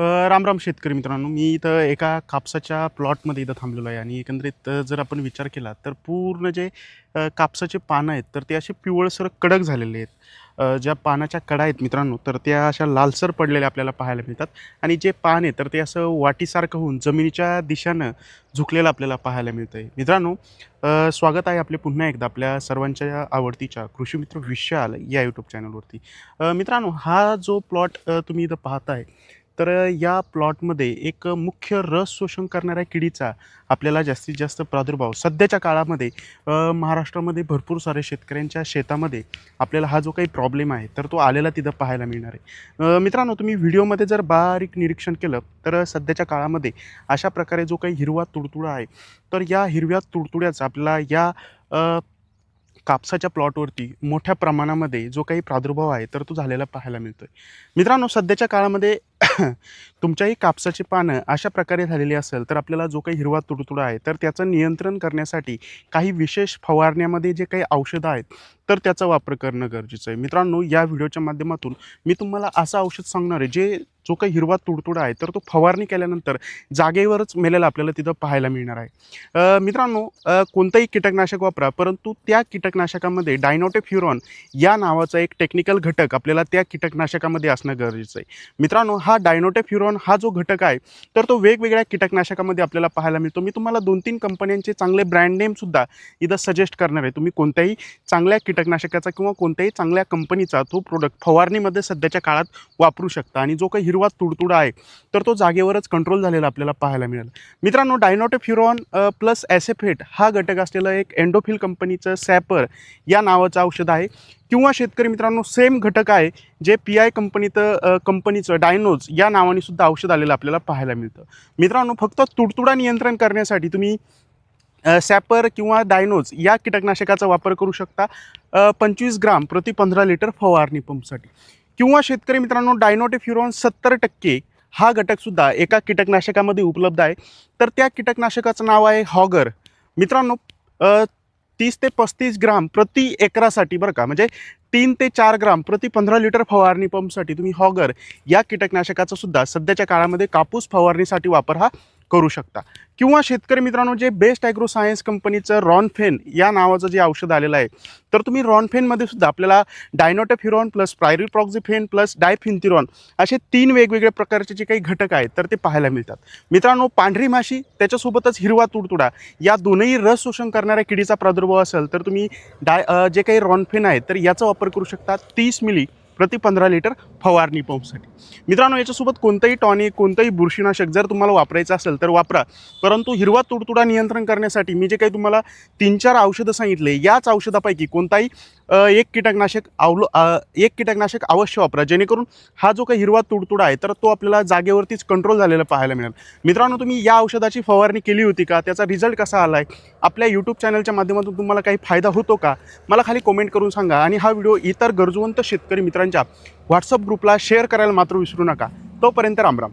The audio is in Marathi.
राम राम शेतकरी मित्रांनो मी इथं एका कापसाच्या प्लॉटमध्ये इथं थांबलेलो आहे आणि एकंदरीत जर आपण विचार केला तर पूर्ण जे कापसाचे पानं आहेत तर ते असे पिवळसर कडक झालेले आहेत. ज्या पानाच्या कडा आहेत मित्रांनो तर त्या अशा लालसर पडलेल्या आपल्याला पाहायला मिळतात. आणि जे पान आहे तर ते असं वाटीसारखं होऊन जमिनीच्या दिशानं झुकलेलं आपल्याला पाहायला मिळतं आहे मित्रांनो स्वागत आहे आपले पुन्हा एकदा आपल्या सर्वांच्या आवडतीच्या कृषीमित्र विशाल या यूट्यूब चॅनलवरती मित्रांनो हा जो प्लॉट तुम्ही इथं पाहताय तर या प्लॉटमध्ये एक मुख्य रस शोषण करणाऱ्या किडीचा आपल्याला जास्तीत जास्त प्रादुर्भाव सध्याच्या काळामध्ये महाराष्ट्रामध्ये भरपूर सारे शेतकऱ्यांच्या शेतामध्ये आपल्याला हा जो काही प्रॉब्लेम आहे तर तो आलेला तिथं पाहायला मिळणार आहे. मित्रांनो तुम्ही व्हिडिओमध्ये जर बारीक निरीक्षण केलं तर सध्याच्या काळामध्ये अशा प्रकारे जो काही हिरवा तुडतुडा आहे तर या हिरव्या तुडतुड्याचा आपल्याला या कापसाच्या प्लॉटवरती मोठ्या प्रमाणामध्ये जो काही प्रादुर्भाव आहे तर तो झालेला पाहायला मिळतो आहे मित्रांनो सध्याच्या काळामध्ये तुमच्याही कापसाची पानं अशा प्रकारे झालेली असेल तर आपल्याला जो काही हिरवा तुडतुडा आहे तर त्याचं नियंत्रण करण्यासाठी काही विशेष फवारण्यामध्ये जे काही औषधं आहेत तर त्याचा वापर करणं गरजेचं आहे. मित्रांनो या व्हिडिओच्या माध्यमातून मी तुम्हाला असं औषध सांगणार आहे जे जो काही हिरवा तुडतुडा आहे तर तो फवारणी केल्यानंतर जागेवरच मेलेला आपल्याला तिथं पाहायला मिळणार आहे. मित्रांनो कोणतंही कीटकनाशक वापरा परंतु त्या कीटकनाशकामध्ये डायनोटेफ्युरॉन या नावाचा एक टेक्निकल घटक आपल्याला त्या कीटकनाशकामध्ये असणं गरजेचं आहे. मित्रांनो हा डायनोटेफ्युरॉन हा जो घटक आहे तर तो वेगवेगळ्या कीटकनाशकामध्ये आपल्याला पाहायला मिळतो. मी तुम्हाला दोन तीन कंपन्यांचे चांगले ब्रँड नेमसुद्धा इथं सजेस्ट करणार आहे. तुम्ही कोणत्याही चांगल्या कीटकनाशकाचा किंवा कोणत्याही चांगल्या कंपनीचा तो प्रोडक्ट फवारणीमध्ये सध्याच्या काळात वापरू शकता आणि जो काही हिरवा तुडतुडा आहे तर तो जागेवरच कंट्रोल झालेला आपल्याला पाहायला मिळेल. मित्रांनो डायनोटेफ्युरॉन प्लस ॲसेफेट हा घटक असलेलं एक एन्डोफिल कंपनीचं सॅपर या नावाचं औषध आहे. किंवा शेतकरी मित्रांनो सेम घटक आहे जे पी आय कंपनीचं कंपनीचं डायनोज या नावाने सुद्धा औषध आलेलं आपल्याला पाहायला मिळतं. मित्रांनो फक्त तुडतुडा नियंत्रण करण्यासाठी तुम्ही सॅपर किंवा डायनोज या कीटकनाशकाचा वापर करू शकता. पंचवीस ग्राम प्रति पंधरा लिटर फवारणी पंपसाठी. किंवा शेतकरी मित्रांनो डायनोटेफ्युरॉन सत्तर टक्के हा घटकसुद्धा एका कीटकनाशकामध्ये उपलब्ध आहे. तर त्या कीटकनाशकाचं नाव आहे हॉगर. मित्रांनो तीस ते पस्तीस ग्राम प्रति एकरासाठी बरं का म्हणजे तीन ते चार ग्राम प्रति पंधरा लिटर फवारणी पंपसाठी तुम्ही हॉगर या कीटकनाशकाचा सुद्धा सध्याच्या काळामध्ये कापूस फवारणीसाठी वापर हा करू शकता. किंवा शेतकरी मित्रांनो जे बेस्ट ॲग्रो सायन्स कंपनीचं रॉनफेन या नावाचं जे औषध आलेलं आहे तर तुम्ही रॉनफेनमध्ये सुद्धा आपल्याला डायनोटेफिरॉन प्लस प्रायरिप्रॉक्झिफेन प्लस डायफिन्थिरॉन असे तीन वेगवेगळ्या प्रकारचे जे काही घटक आहेत तर ते पाहायला मिळतात. मित्रांनो पांढरी माशी त्याच्यासोबतच हिरवा तुडतुडा या दोनही रस शोषण करणाऱ्या किडीचा प्रादुर्भाव असेल तर तुम्ही डाय जे काही रॉनफेन आहे तर याचा वापर करू शकता तीस मिली प्रति पंधरा लिटर फवारणी पंपसाठी मित्रांनो याच्यासोबत कोणतंही टॉनिक कोणतंही बुरशीनाशक जर तुम्हाला वापरायचं असेल तर वापरा. परंतु हिरवा तुडतुडा नियंत्रण करण्यासाठी मी जे काही तुम्हाला तीन चार औषधं सांगितले याच औषधापैकी कोणताही एक कीटकनाशक अवलो एक कीटकनाशक अवश्य वापरा. जेणेकरून हा जो काही हिरवा तुडतुडा आहे तर तो आपल्याला जागेवरतीच कंट्रोल झालेला पाहायला मिळेल. मित्रांनो तुम्ही या औषधाची फवारणी केली होती का? त्याचा रिझल्ट कसा आला आहे आपल्या यूट्यूब चॅनलच्या माध्यमातून तुम्हाला काही फायदा होतो का? मला खाली कमेंट करून सांगा आणि हा व्हिडिओ इतर गरजवंत शेतकरी मित्रांनी मित्रांच्या व्हॉट्सअप ग्रुपला शेअर करायला मात्र विसरू नका. तोपर्यंत रामराम.